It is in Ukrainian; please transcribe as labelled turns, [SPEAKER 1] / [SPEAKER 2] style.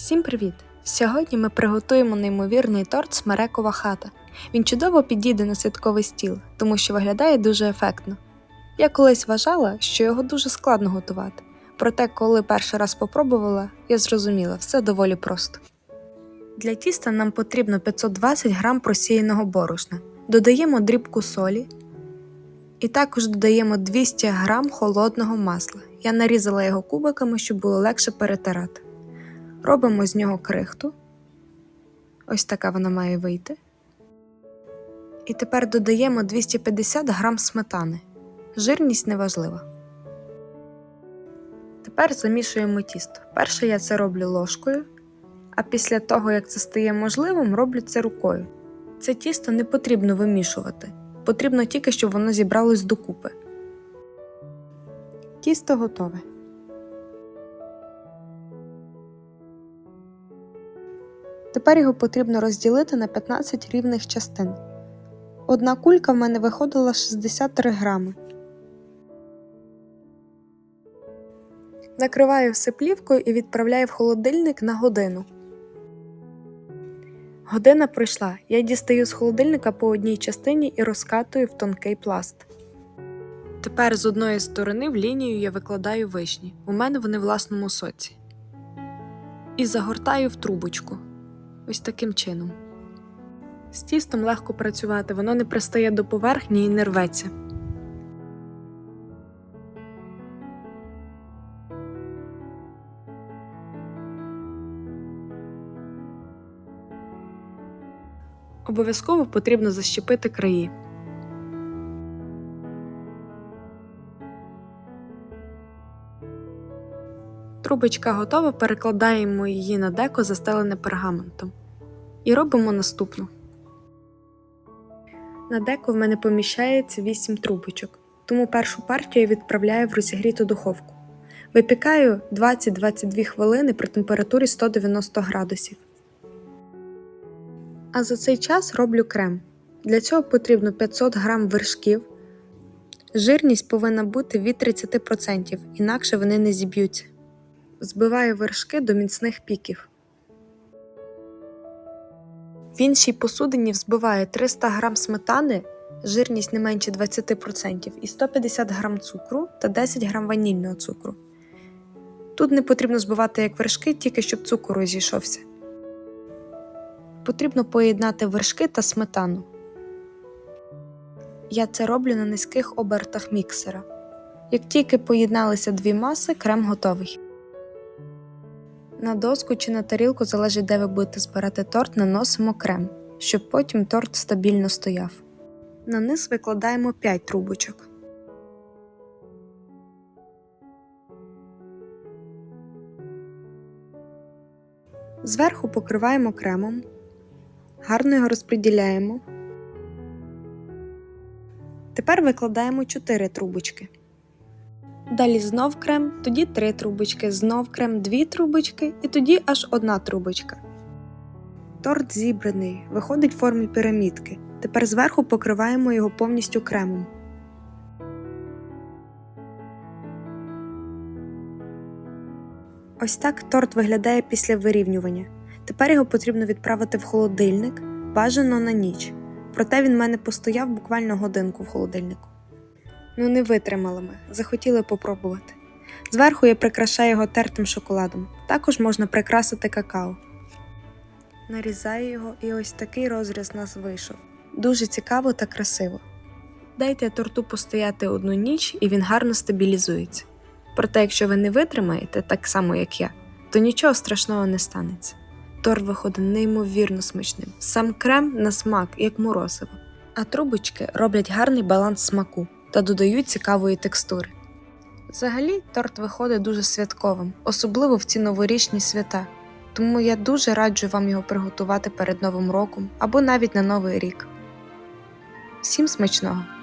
[SPEAKER 1] Всім привіт! Сьогодні ми приготуємо неймовірний торт Смерекова хата. Він чудово підійде на святковий стіл, тому що виглядає дуже ефектно. Я колись вважала, що його дуже складно готувати. Проте, коли перший раз попробувала, я зрозуміла, все доволі просто. Для тіста нам потрібно 520 г просіяного борошна. Додаємо дрібку солі і також додаємо 200 г холодного масла. Я нарізала його кубиками, щоб було легше перетирати. Робимо з нього крихту. Ось така вона має вийти. І тепер додаємо 250 г сметани. Жирність неважлива. Тепер замішуємо тісто. Перше я це роблю ложкою, а після того, як це стає можливим, роблю це рукою. Це тісто не потрібно вимішувати. Потрібно тільки, щоб воно зібралось докупи. Тісто готове. Тепер його потрібно розділити на 15 рівних частин. Одна кулька в мене виходила 63 грами. Накриваю все плівкою і відправляю в холодильник на годину. Година пройшла. Я дістаю з холодильника по одній частині і розкатую в тонкий пласт. Тепер з одної сторони в лінію я викладаю вишні. У мене вони в власному соці. І загортаю в трубочку. Ось таким чином. З тістом легко працювати, воно не пристає до поверхні і не рветься. Обов'язково потрібно защепити краї. Трубочка готова, перекладаємо її на деко, застелене пергаментом. І робимо наступну. На деко в мене поміщається 8 трубочок, тому першу партію я відправляю в розігріту духовку. Випікаю 20-22 хвилини при температурі 190 градусів. А за цей час роблю крем. Для цього потрібно 500 г вершків. Жирність повинна бути від 30%, інакше вони не зіб'ються. Збиваю вершки до міцних піків. В іншій посудині взбиваю 300 г сметани, жирність не менше 20% і 150 г цукру та 10 г ванільного цукру. Тут не потрібно збивати як вершки, тільки щоб цукор розійшовся. Потрібно поєднати вершки та сметану. Я це роблю на низьких обертах міксера. Як тільки поєдналися дві маси, крем готовий. На доску чи на тарілку залежить, де ви будете збирати торт, наносимо крем, щоб потім торт стабільно стояв. На низ викладаємо 5 трубочок. Зверху покриваємо кремом, гарно його розподіляємо. Тепер викладаємо 4 трубочки. Далі знов крем, тоді 3 трубочки, знов крем, 2 трубочки і тоді аж одна трубочка. Торт зібраний, виходить в формі пірамідки. Тепер зверху покриваємо його повністю кремом. Ось так торт виглядає після вирівнювання. Тепер його потрібно відправити в холодильник, бажано на ніч. Проте він в мене постояв буквально годинку в холодильнику. Ну, не витримали ми, захотіли попробувати. Зверху я прикрашаю його тертим шоколадом. Також можна прикрасити какао. Нарізаю його і ось такий розріз нас вийшов. Дуже цікаво та красиво. Дайте торту постояти одну ніч і він гарно стабілізується. Проте, якщо ви не витримаєте, так само як я, то нічого страшного не станеться. Торт виходить неймовірно смачним. Сам крем на смак, як морозиво, а трубочки роблять гарний баланс смаку та додають цікавої текстури. Взагалі, торт виходить дуже святковим, особливо в ці новорічні свята, тому я дуже раджу вам його приготувати перед Новим роком або навіть на Новий рік. Всім смачного!